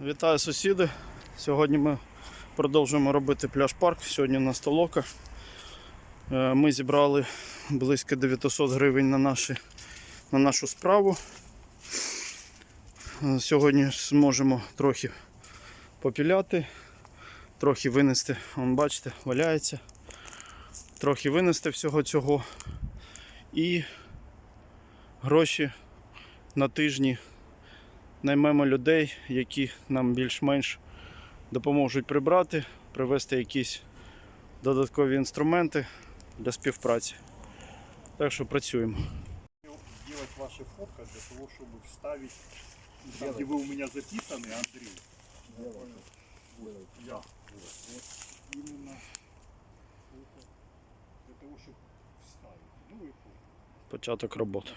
Вітаю сусіди. Сьогодні ми продовжуємо робити пляж-парк. Сьогодні на столока. Е, Ми зібрали близько 900 гривень на, наші, на нашу справу. Е, Сьогодні зможемо трохи попіляти, трохи винести, Вон, бачите, валяється. Трохи винести всього цього. І гроші на тижні наймемо людей, які нам більш-менш допоможуть прибрати, привезти якісь додаткові інструменти для співпраці. Так що працюємо. сделать ваши фотки для того, чтобы вставить там, где вы у меня записаны, Андрей. Вот, я. Вот, вот именно фото для того, чтобы вставить. Ну и Початок роботи.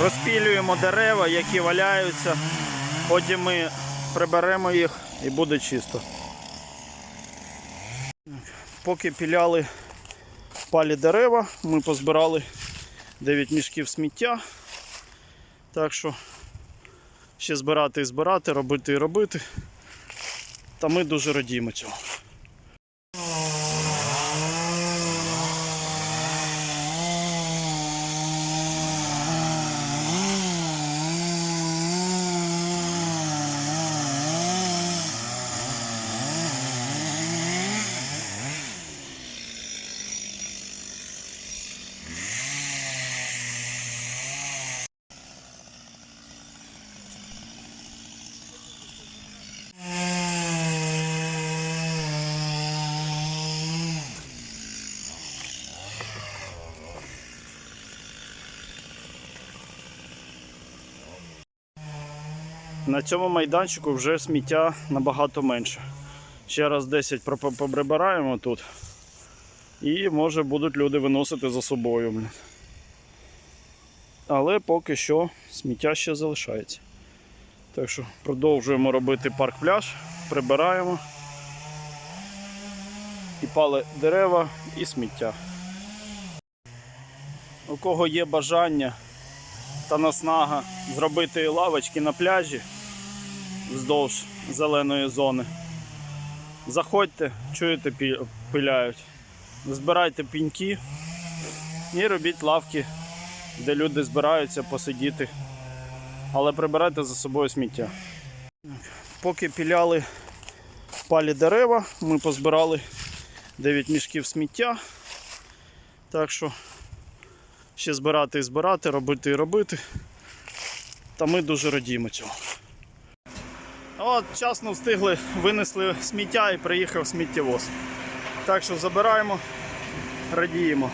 розпілюємо дерева, які валяються. Потім ми приберемо їх і буде чисто. Поки піляли палі дерева, ми позбирали 9 мішків сміття. Так що ще збирати і збирати, робити і робити. Та ми дуже радіємо цьому. На цьому майданчику вже сміття набагато менше. Ще раз 10 поприбираємо тут. І може будуть люди виносити за собою. Але поки що сміття ще залишається. Так що продовжуємо робити парк-пляж, прибираємо. І пали дерева, і сміття. У кого є бажання та наснага зробити лавочки на пляжі вздовж зеленої зони. Заходьте, чуєте, пиляють. Збирайте піньки і робіть лавки, де люди збираються посидіти. Але прибирайте за собою сміття. Поки піляли палі дерева, ми позбирали 9 мішків сміття. Так що ще збирати і збирати, робити і робити. Та ми дуже радіємо цьому. От, вчасно встигли, винесли сміття і приїхав сміттєвоз. Так що забираємо, радіємо.